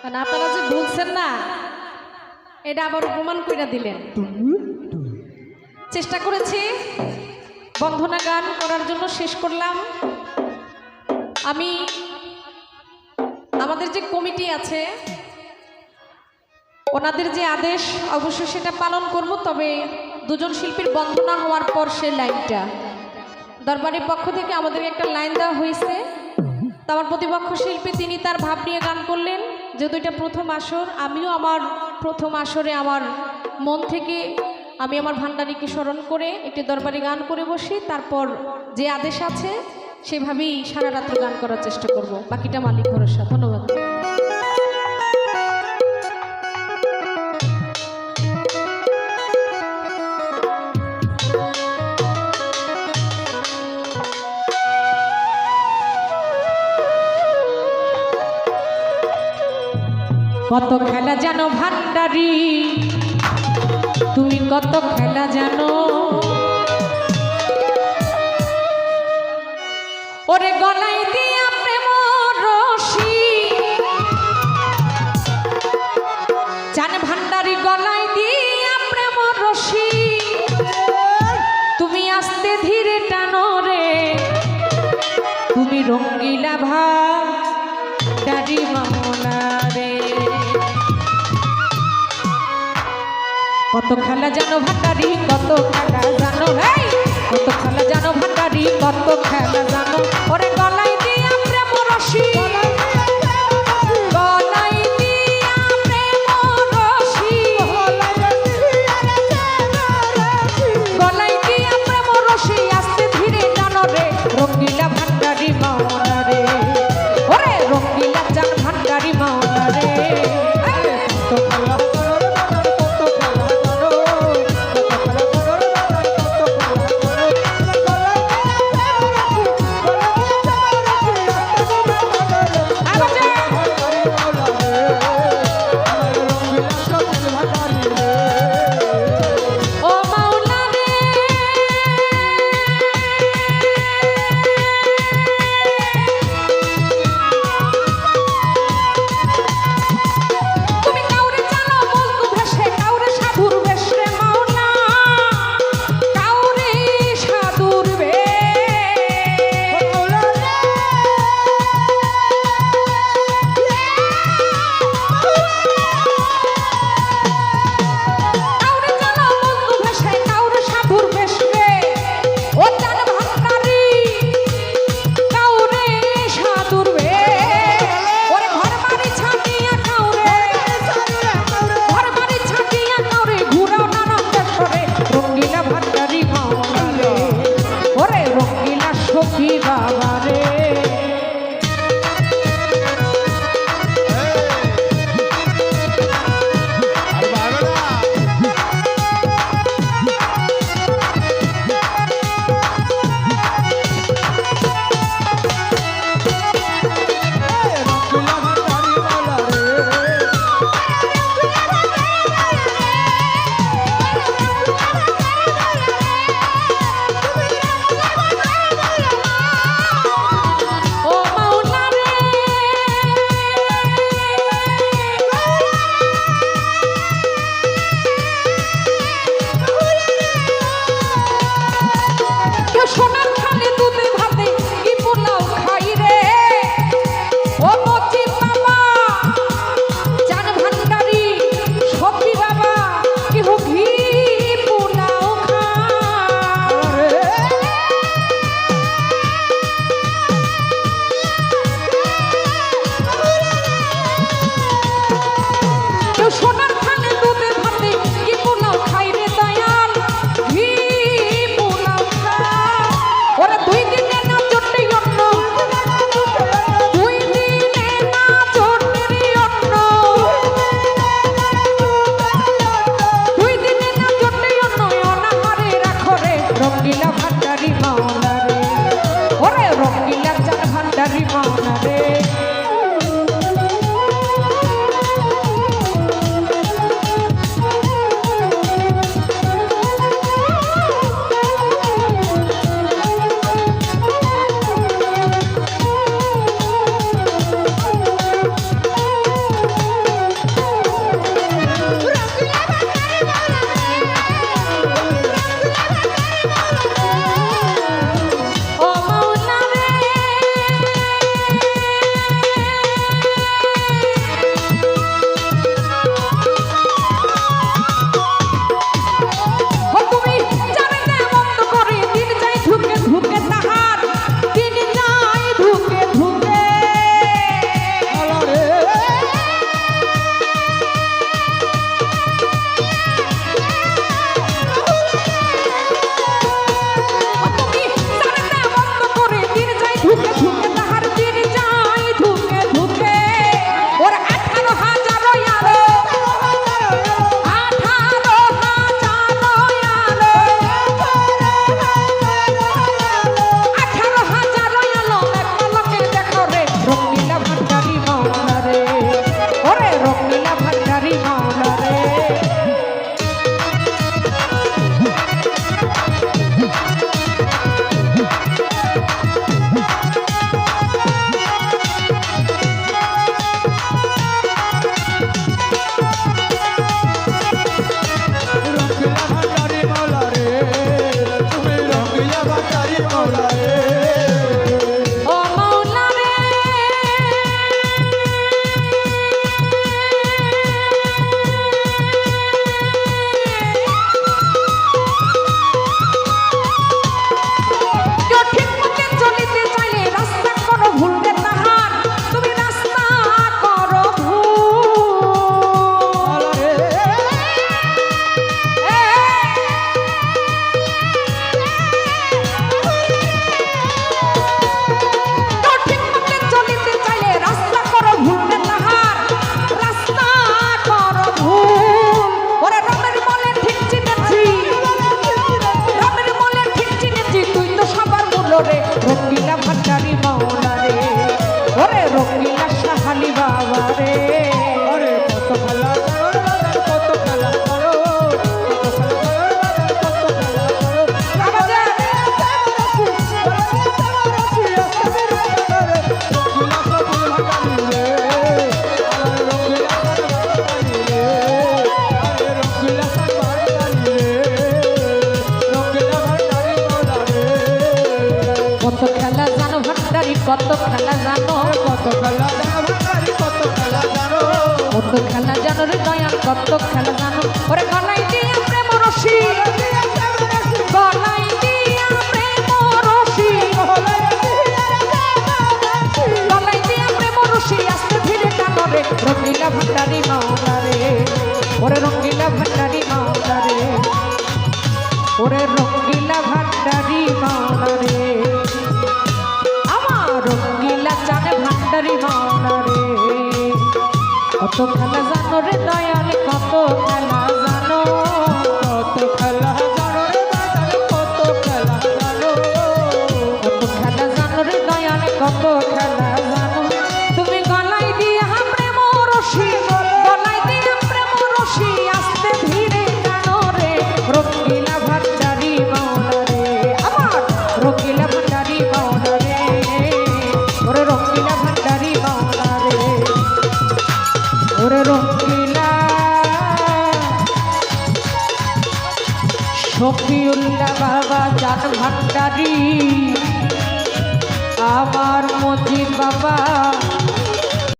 কারণ আপনারা যে বলছেন না, এটা আবার প্রমাণ করে দিলেন। চেষ্টা করেছি বন্ধনা গান করার জন্য শেষ করলাম। আমি আমাদের যে কমিটি আছে, ওনাদের যে আদেশ, অবশ্যই সেটা পালন করব, তবে দুজন শিল্পীর বন্ধনা হওয়ার পর সে লাইনটা। দরবারের পক্ষ থেকে আমাদের একটা লাইন দেওয়া হয়েছে। তো আমার প্রতিপক্ষ শিল্পী, তিনি তার ভাব নিয়ে গান করলেন। যেহেতু এটা প্রথম আসর, আমিও আমার প্রথম আসরে আমার মন থেকে আমি আমার ভান্ডারীকে স্মরণ করে একটি দরবারে গান করে বসি। তারপর যে আদেশ আছে, সেভাবেই সারা রাত্রে গান করার চেষ্টা করব। বাকিটা মালিক ভরসা। ধন্যবাদ। কত খেলা জানো ভান্ডারি? তুমি কত খেলা জানো? ওরে গলাই দিয়া প্রেম রশি। জান ভান্ডারি গলাই দিয়া প্রেম রশি। তুমি আস্তে ধীরে টানো রে। তুমি রঙ্গিলা ভাব কত খেলা জানো ভান্ডারি কত খেলা জানো কত খেলা জানো ভান্ডারি কত খেলা জানো কত খেলা জানো? কত খেলা জানো? কত খেলা জানো রে দয়াল কত খেলা কত খেলা জানো রে দয়াল, কত খেলা জানো? কত খেলা জানো রে দয়াল, কত খেলা জানো? কত খেলা জানো রে দয়াল, কত খেলা দান ভান্ডারী আমার মতির বাবা